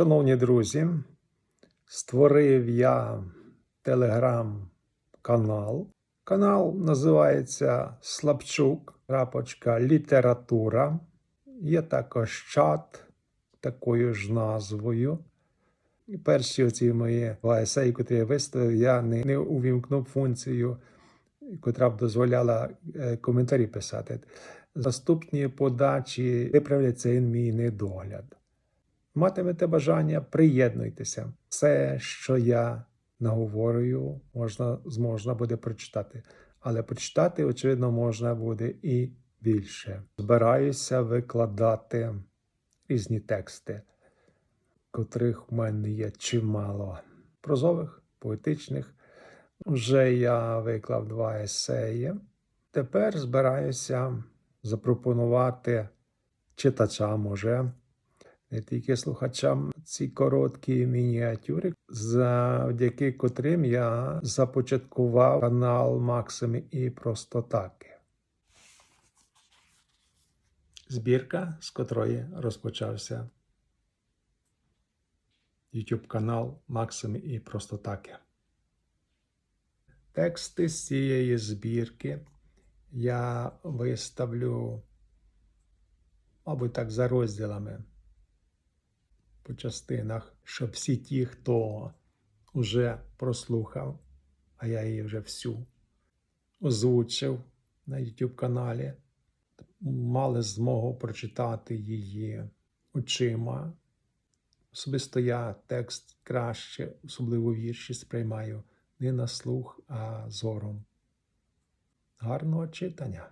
Шановні друзі, створив я телеграм-канал. Канал називається Слабчук, крапочка, література. Є також чат такою ж назвою. Перші оці мої есеї, які я виставив, я не, не увімкнув функцію, яка б дозволяла е, коментарі писати. Наступні подачі виправлять цей мій недогляд. Матимете бажання, приєднуйтеся. Все, що я наговорюю, можна, зможна буде прочитати. Але прочитати, очевидно, можна буде і більше. Збираюся викладати різні тексти, котрих в мене є чимало прозових, поетичних. Вже я виклав два есеї. Тепер збираюся запропонувати читачам уже не тільки слухачам ці короткі мініатюри, завдяки котрим я започаткував канал Максими і Простотаки. Збірка, з котрої розпочався YouTube канал Максими і Простотаки. Тексти з цієї збірки я виставлю, мабуть, так, за розділами по частинах, щоб всі ті, хто вже прослухав, а я її вже всю озвучив на YouTube каналі, мали змогу прочитати її очима. Особисто я текст краще, особливо вірші, сприймаю не на слух, а зором. Гарного читання!